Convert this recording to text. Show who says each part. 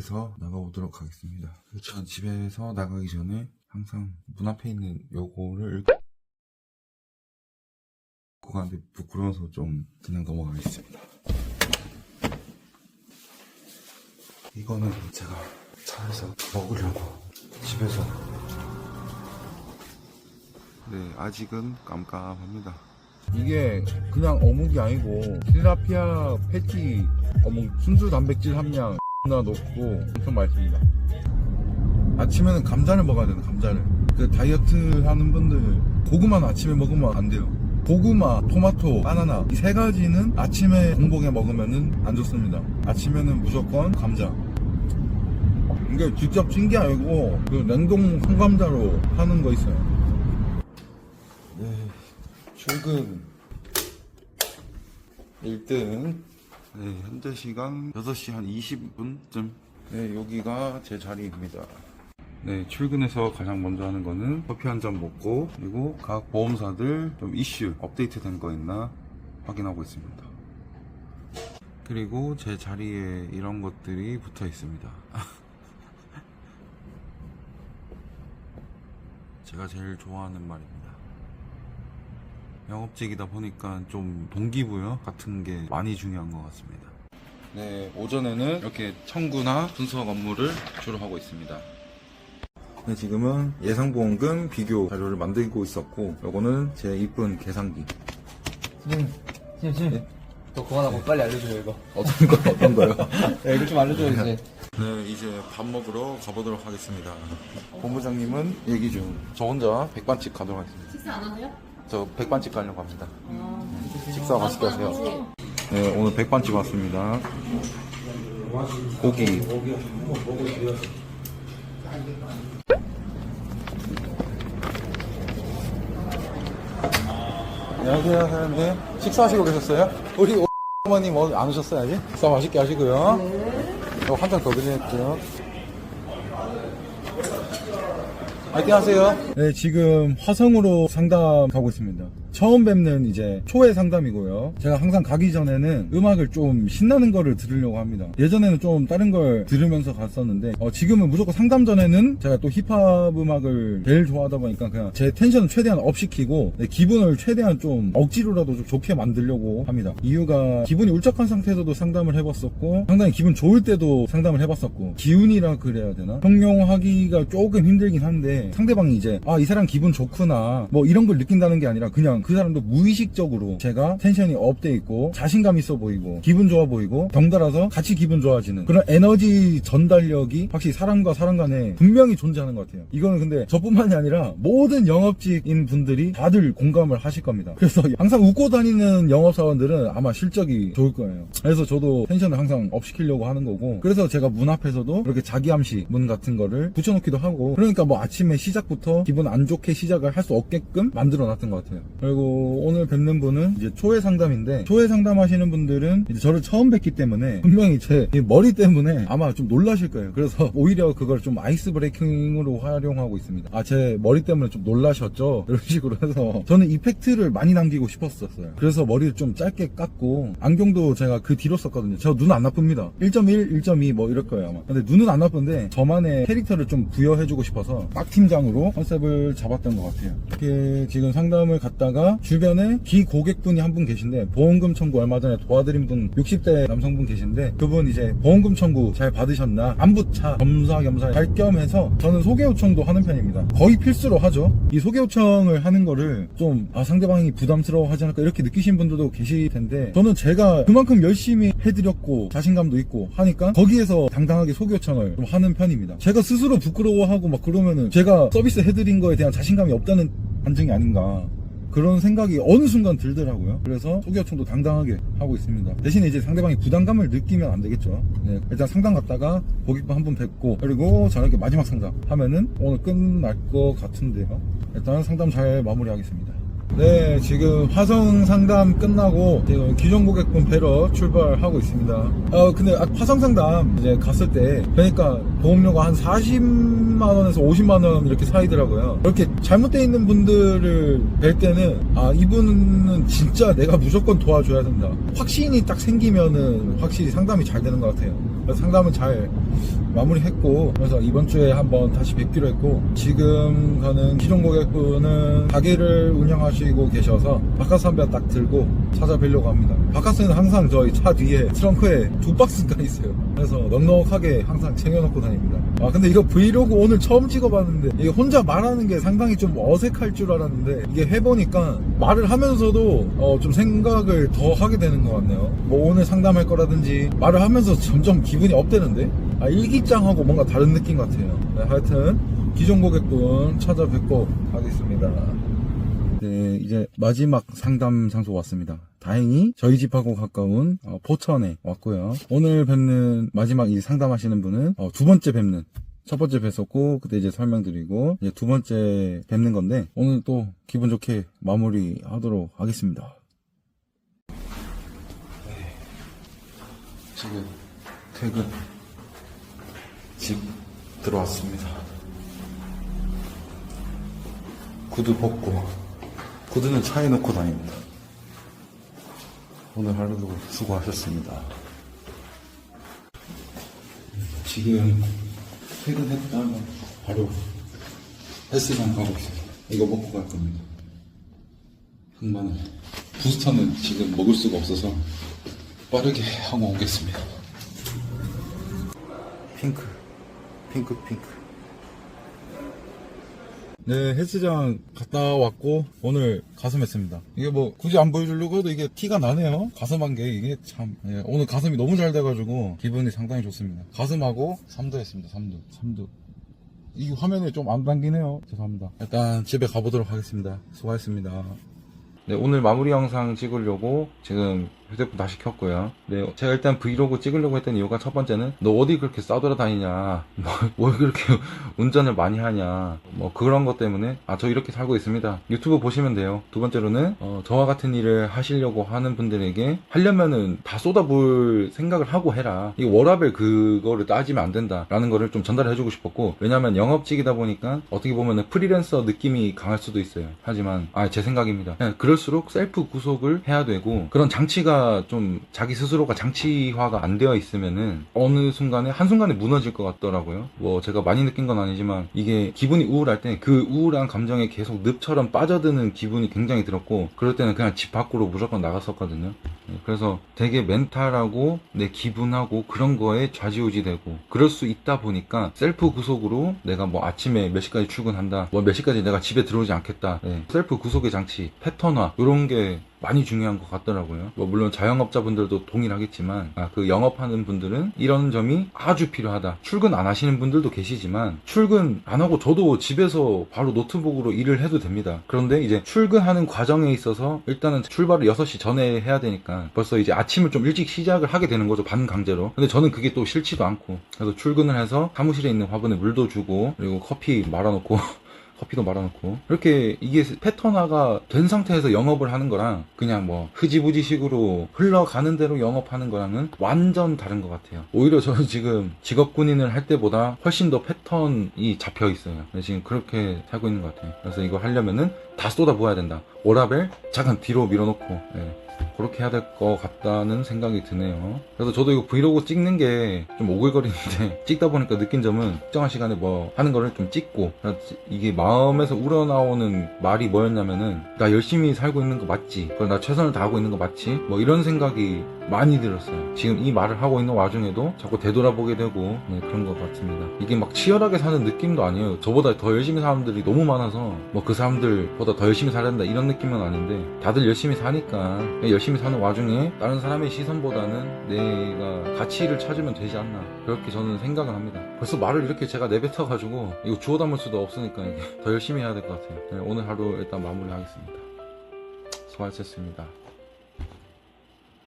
Speaker 1: 집에서 나가보도록 하겠습니다. 전 집에서 나가기 전에 항상 문 앞에 있는 요거를 읽고 가는데 부끄러워서 좀 그냥 넘어가겠습니다. 이거는 제가 차에서 먹으려고 집에서 네 아직은 깜깜합니다.
Speaker 2: 이게 그냥 어묵이 아니고 tilapia 패티 어묵 순수 단백질 함량 나 높고 엄청 맛있습니다. 아침에는 감자를 먹어야 되는 감자를. 그 다이어트 하는 분들 고구마는 아침에 먹으면 안 돼요. 고구마, 토마토, 바나나 이 세 가지는 아침에 공복에 먹으면은 안 좋습니다. 아침에는 무조건 감자. 이게 직접 찐 게 아니고 그 냉동 통감자로 하는 거 있어요.
Speaker 1: 네, 출근 1등. 네, 현재 시간 6시 한 20분쯤. 네, 여기가 제 자리입니다. 네, 출근해서 가장 먼저 하는 거는 커피 한 잔 먹고, 그리고 각 보험사들 좀 이슈, 업데이트 된 거 있나 확인하고 있습니다. 그리고 제 자리에 이런 것들이 붙어 있습니다. 제가 제일 좋아하는 말입니다. 영업직이다 보니까 좀 동기부여 같은 게 많이 중요한 것 같습니다. 네, 오전에는 이렇게 청구나 분석 업무를 주로 하고 있습니다. 네, 지금은 예상보험금 비교 자료를 만들고 있었고, 요거는 제 이쁜 계산기.
Speaker 3: 선생님, 선생님, 선생님. 더 그만하고 빨리 알려줘요, 이거.
Speaker 1: 어떤 거, 어떤 거요?
Speaker 3: 야, 이거 좀 알려줘요, 이제.
Speaker 1: 네, 이제 밥 먹으러 가보도록 하겠습니다. 본부장님은 얘기 중. 저 혼자 백반집 가도록 하겠습니다.
Speaker 4: 식사 안 하세요?
Speaker 1: 저 백반집 가려고 합니다.
Speaker 4: 아,
Speaker 1: 식사 맛있게 하세요. 네, 오늘 백반집 왔습니다. 고기. 안녕하세요, 사장님. 식사하시고 계셨어요? 우리 어머님 뭐안 오셨어요, 아직? 식사 맛있게 하시고요. 네. 한잔 더 드릴게요. 화이팅 하세요. 네, 지금 화성으로 상담 가고 있습니다. 처음 뵙는 이제 초회 상담이고요. 제가 항상 가기 전에는 음악을 좀 신나는 거를 들으려고 합니다. 예전에는 좀 다른 걸 들으면서 갔었는데 어, 지금은 무조건 상담 전에는 제가 또 힙합 음악을 제일 좋아하다 보니까 그냥 제 텐션을 최대한 업 시키고 네, 기분을 최대한 좀 억지로라도 좀 좋게 만들려고 합니다. 이유가 기분이 울적한 상태에서도 상담을 해봤었고 상당히 기분 좋을 때도 상담을 해봤었고 기운이라 그래야 되나 형용하기가 조금 힘들긴 한데 상대방이 이제 아 이 사람 기분 좋구나 뭐 이런 걸 느낀다는 게 아니라 그냥 그 사람도 무의식적으로 제가 텐션이 업돼 있고 자신감 있어 보이고 기분 좋아 보이고 덩달아서 같이 기분 좋아지는 그런 에너지 전달력이 확실히 사람과 사람 간에 분명히 존재하는 것 같아요. 이거는 근데 저뿐만이 아니라 모든 영업직인 분들이 다들 공감을 하실 겁니다. 그래서 항상 웃고 다니는 영업사원들은 아마 실적이 좋을 거예요. 그래서 저도 텐션을 항상 업 시키려고 하는 거고 그래서 제가 문 앞에서도 이렇게 자기암시 문 같은 거를 붙여놓기도 하고 그러니까 뭐 아침에 시작부터 기분 안 좋게 시작을 할 수 없게끔 만들어 놨던 것 같아요 그리고 오늘 뵙는 분은 이제 초회 상담인데 초회 상담하시는 분들은 이제 저를 처음 뵙기 때문에 분명히 제이 머리 때문에 아마 좀 놀라실 거예요. 그래서 오히려 그걸 좀 아이스 브레이킹으로 활용하고 있습니다. 아 제 머리 때문에 좀 놀라셨죠? 이런 식으로 해서 저는 이펙트를 많이 남기고 싶었었어요. 그래서 머리를 좀 짧게 깎고 안경도 제가 그 뒤로 썼거든요. 저 눈 안 나쁩니다. 1.1 1.2 뭐 이럴 거예요 아마. 근데 눈은 안 나쁜데 저만의 캐릭터를 좀 부여해주고 싶어서 빡 팀장으로 컨셉을 잡았던 것 같아요. 이렇게 지금 상담을 갔다가 주변에 기고객분이 한 분 계신데 보험금 청구 얼마 전에 도와드린 분 60대 남성분 계신데 그분 이제 보험금 청구 잘 받으셨나? 안부차 겸사겸사 할 겸해서 저는 소개 요청도 하는 편입니다. 거의 필수로 하죠. 이 소개 요청을 하는 거를 좀 아, 상대방이 부담스러워 하지 않을까 이렇게 느끼신 분들도 계실 텐데 저는 제가 그만큼 열심히 해드렸고 자신감도 있고 하니까 거기에서 당당하게 소개 요청을 좀 하는 편입니다. 제가 스스로 부끄러워하고 막 그러면은 제가 서비스 해드린 거에 대한 자신감이 없다는 반증이 아닌가 그런 생각이 어느 순간 들더라고요. 그래서 소개 요청도 당당하게 하고 있습니다. 대신에 이제 상대방이 부담감을 느끼면 안 되겠죠. 네, 일단 상담 갔다가 고객분 한 분 뵙고 그리고 저녁에 마지막 상담 하면은 오늘 끝날 것 같은데요. 일단 상담 잘 마무리하겠습니다. 네, 지금 화성 상담 끝나고 기존 고객분 뵈러 출발하고 있습니다. 어, 근데 아, 화성 상담 이제 갔을 때 그러니까 보험료가 한 40만 원에서 50만 원 이렇게 사이더라고요. 이렇게 잘못되어 있는 분들을 뵐 때는 아 이분은 진짜 내가 무조건 도와줘야 된다. 확신이 딱 생기면은 확실히 상담이 잘 되는 것 같아요. 상담은 잘 마무리했고 그래서 이번 주에 한번 다시 뵙기로 했고 지금 가는 기존 고객분은 가게를 운영하시 고 계셔서 바카스한배 딱 들고 찾아뵈려고 합니다. 바카스는 항상 저희 차 뒤에 트렁크에 두 박스가 있어요. 그래서 넉넉하게 항상 챙겨놓고 다닙니다. 아 근데 이거 브이로그 오늘 처음 찍어봤는데 이게 혼자 말하는 게 상당히 좀 어색할 줄 알았는데 이게 해보니까 말을 하면서도 어, 좀 생각을 더 하게 되는 것 같네요. 뭐 오늘 상담할 거라든지 말을 하면서 점점 기분이 업되는데? 아, 일기장하고 뭔가 다른 느낌 같아요. 네, 하여튼 기존 고객분 찾아뵙고 하겠습니다. 네, 이제 마지막 상담 장소 왔습니다. 다행히 저희 집하고 가까운 어, 포천에 왔고요. 오늘 뵙는 마지막 이 상담하시는 분은 어, 두 번째 뵙는 첫 번째 뵀었고 그때 이제 설명드리고 이제 두 번째 뵙는 건데 오늘 또 기분 좋게 마무리하도록 하겠습니다. 지금 퇴근 집 들어왔습니다. 구두 벗고 구두는 차에 놓고 다닙니다. 오늘 하루도 수고하셨습니다. 지금 퇴근했다가 바로 헬스장 가고 있어요. 이거 먹고 갈 겁니다. 흑마늘. 부스터는 지금 먹을 수가 없어서 빠르게 하고 오겠습니다. 핑크, 핑크, 핑크. 네, 헬스장 갔다 왔고, 오늘 가슴 했습니다. 이게 뭐, 굳이 안 보여주려고 해도 이게 티가 나네요. 가슴한 게, 이게 참, 예, 오늘 가슴이 너무 잘 돼가지고, 기분이 상당히 좋습니다. 가슴하고, 삼두 했습니다, 삼두. 삼두. 이 화면에 좀안 당기네요. 죄송합니다. 일단 집에 가보도록 하겠습니다. 수고하셨습니다. 네, 오늘 마무리 영상 찍으려고 지금 휴대폰 다시 켰고요. 네, 제가 일단 브이로그 찍으려고 했던 이유가 첫 번째는 너 어디 그렇게 싸돌아다니냐, 뭐, 뭐 그렇게 운전을 많이 하냐, 뭐 그런 것 때문에 아 저 이렇게 살고 있습니다. 유튜브 보시면 돼요. 두 번째로는 어, 저와 같은 일을 하시려고 하는 분들에게 하려면은 다 쏟아부을 생각을 하고 해라. 이 워라벨 그거를 따지면 안 된다라는 거를 좀 전달해주고 싶었고 왜냐면 영업직이다 보니까 어떻게 보면은 프리랜서 느낌이 강할 수도 있어요. 하지만 아 제 생각입니다. 그럴수록 셀프 구속을 해야 되고 그런 장치가 좀 자기 스스로가 장치화가 안 되어 있으면은 어느 순간에 한순간에 무너질 것 같더라고요. 뭐 제가 많이 느낀 건 아니지만 이게 기분이 우울할 때 그 우울한 감정에 계속 늪처럼 빠져드는 기분이 굉장히 들었고 그럴 때는 그냥 집 밖으로 무조건 나갔었거든요. 네, 그래서 되게 멘탈하고 내 기분하고 그런 거에 좌지우지 되고 그럴 수 있다 보니까 셀프 구속으로 내가 뭐 아침에 몇 시까지 출근한다 뭐 몇 시까지 내가 집에 들어오지 않겠다 네, 셀프 구속의 장치 패턴화 이런 게 많이 중요한 것 같더라고요. 뭐 물론 자영업자분들도 동일하겠지만 아, 그 영업하는 분들은 이런 점이 아주 필요하다. 출근 안 하시는 분들도 계시지만 출근 안 하고 저도 집에서 바로 노트북으로 일을 해도 됩니다. 그런데 이제 출근하는 과정에 있어서 일단은 출발을 6시 전에 해야 되니까 벌써 이제 아침을 좀 일찍 시작을 하게 되는 거죠. 반강제로. 근데 저는 그게 또 싫지도 않고 그래서 출근을 해서 사무실에 있는 화분에 물도 주고 그리고 커피 말아놓고 커피도 말아놓고. 이렇게 이게 패턴화가 된 상태에서 영업을 하는 거랑 그냥 뭐 흐지부지식으로 흘러가는 대로 영업하는 거랑은 완전 다른 것 같아요. 오히려 저는 지금 직업 군인을 할 때보다 훨씬 더 패턴이 잡혀 있어요. 지금 그렇게 살고 있는 것 같아요. 그래서 이거 하려면은 다 쏟아부어야 된다. 오라벨 잠깐 뒤로 밀어놓고 예. 그렇게 해야 될 것 같다는 생각이 드네요. 그래서 저도 이거 브이로그 찍는 게 좀 오글거리는데 찍다 보니까 느낀 점은 특정한 시간에 뭐 하는 거를 좀 찍고 이게 마음에서 우러나오는 말이 뭐였냐면은 나 열심히 살고 있는 거 맞지? 나 최선을 다하고 있는 거 맞지? 뭐 이런 생각이 많이 들었어요. 지금 이 말을 하고 있는 와중에도 자꾸 되돌아보게 되고 네, 그런 것 같습니다. 이게 막 치열하게 사는 느낌도 아니에요. 저보다 더 열심히 사람들이 너무 많아서 뭐 그 사람들보다 더 열심히 살아야 된다 이런 느낌은 아닌데 다들 열심히 사니까 열심히 사는 와중에 다른 사람의 시선보다는 내가 가치를 찾으면 되지 않나 그렇게 저는 생각을 합니다. 벌써 말을 이렇게 제가 내뱉어가지고 이거 주워 담을 수도 없으니까 더 열심히 해야 될 것 같아요. 네, 오늘 하루 일단 마무리하겠습니다. 수고하셨습니다.